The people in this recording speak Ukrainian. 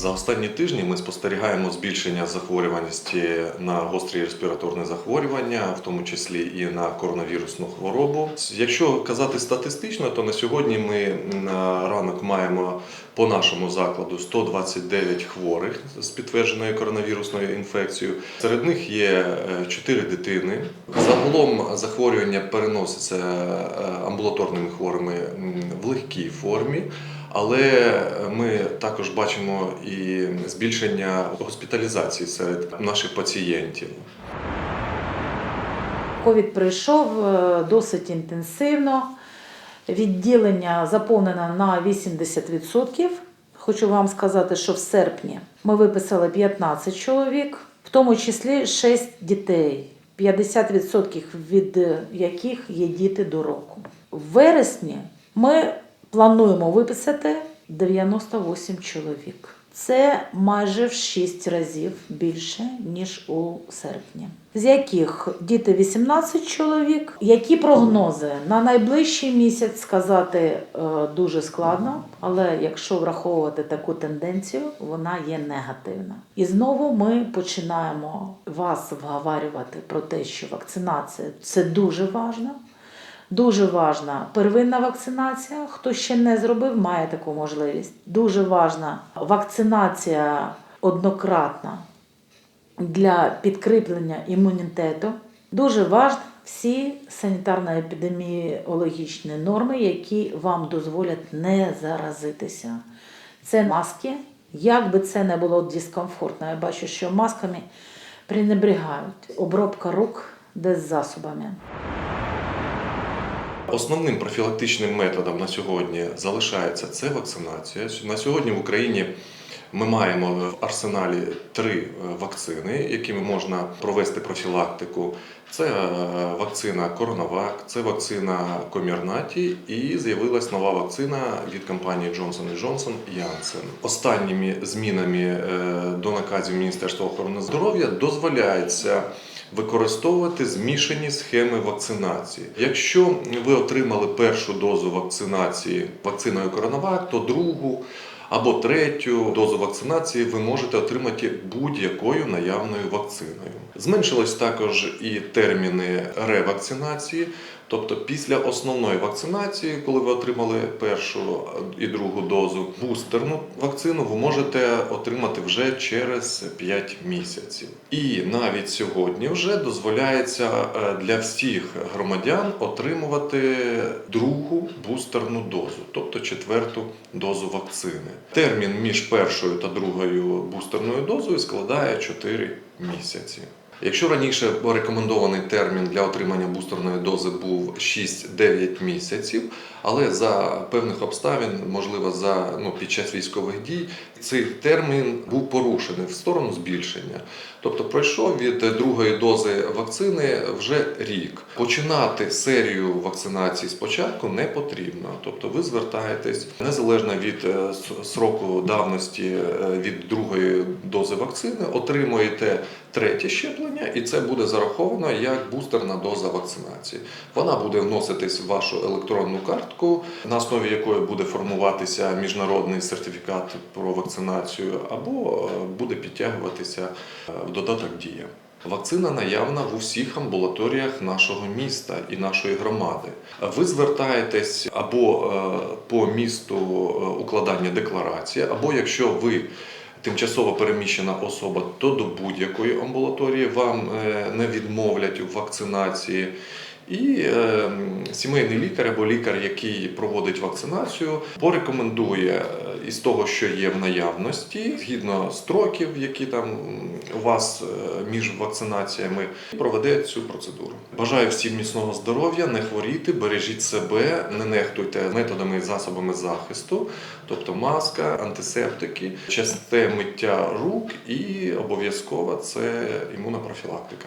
За останні тижні ми спостерігаємо збільшення захворюваності на гострі респіраторні захворювання, в тому числі і на коронавірусну хворобу. Якщо казати статистично, то на сьогодні ми на ранок маємо по нашому закладу 129 хворих з підтвердженою коронавірусною інфекцією. Серед них є 4 дитини. Загалом захворювання переноситься е, амбулаторними хворими в легкій формі. Але ми також бачимо і збільшення госпіталізації серед наших пацієнтів. Ковід пройшов е, досить інтенсивно. Відділення заповнено на 80%. Хочу вам сказати, що в серпні ми виписали 15 чоловік, в тому числі 6 дітей, 50% від яких є діти до року. В вересні ми плануємо виписати 98 чоловік. Це майже в 6 разів більше, ніж у серпні. З яких діти 18 чоловік. Які прогнози на найближчий місяць сказати е, дуже складно, але якщо враховувати таку тенденцію, вона є негативна. І знову ми починаємо вас вговарювати про те, що вакцинація це дуже важливо. Дуже важна первинна вакцинація. Хто ще не зробив, має таку можливість. Дуже важна вакцинація однократна для підкріплення імунітету. Дуже важливі всі санітарно-епідеміологічні норми, які вам дозволять не заразитися. Це маски. Як би це не було дискомфортно, я бачу, що масками пренебрігають. Обробка рук десь засобами. Основним профілактичним методом на сьогодні залишається це вакцинація. На сьогодні в Україні ми маємо в арсеналі три е, вакцини, якими можна провести профілактику. Це е, вакцина Коронавак, це вакцина Комірнаті і з'явилась нова вакцина від компанії Johnson Johnson Janssen. Останніми змінами е, до наказів Міністерства охорони здоров'я дозволяється використовувати змішані схеми вакцинації. Якщо ви отримали першу дозу вакцинації вакциною Коронавак, то другу або третю дозу вакцинації ви можете отримати будь-якою наявною вакциною. Зменшились також і терміни ревакцинації. Тобто після основної вакцинації, коли ви отримали першу і другу дозу, бустерну вакцину ви можете отримати вже через 5 місяців. І навіть сьогодні вже дозволяється е, для всіх громадян отримувати другу бустерну дозу, тобто четверту дозу вакцини. Термін між першою та другою бустерною дозою складає 4 місяці. Якщо раніше рекомендований термін для отримання бустерної дози був 6-9 місяців, але за певних обставин, можливо, за ну під час військових дій, цей термін був порушений в сторону збільшення. Тобто пройшов від другої дози вакцини вже рік. Починати серію вакцинації спочатку не потрібно. Тобто ви звертаєтесь незалежно від е, сроку давності е, від другої дози вакцини, отримуєте третє щеплення, і це буде зараховано як бустерна доза вакцинації. Вона буде вноситись в вашу електронну картку, на основі якої буде формуватися міжнародний сертифікат про вакцинацію, або е, буде підтягуватися е, в додаток Дія. Вакцина наявна в усіх амбулаторіях нашого міста і нашої громади. Ви звертаєтесь або е, по місту укладання декларації, або якщо ви тимчасово переміщена особа, то до будь-якої амбулаторії вам е, не відмовлять у вакцинації. І е, сімейний лікар або лікар, який проводить вакцинацію, порекомендує е, із того, що є в наявності, згідно строків, які там у вас е, між вакцинаціями, проведе цю процедуру. Бажаю всім міцного здоров'я, не хворіти, бережіть себе, не нехтуйте методами і засобами захисту, тобто маска, антисептики, часте миття рук і обов'язково це імунопрофілактика.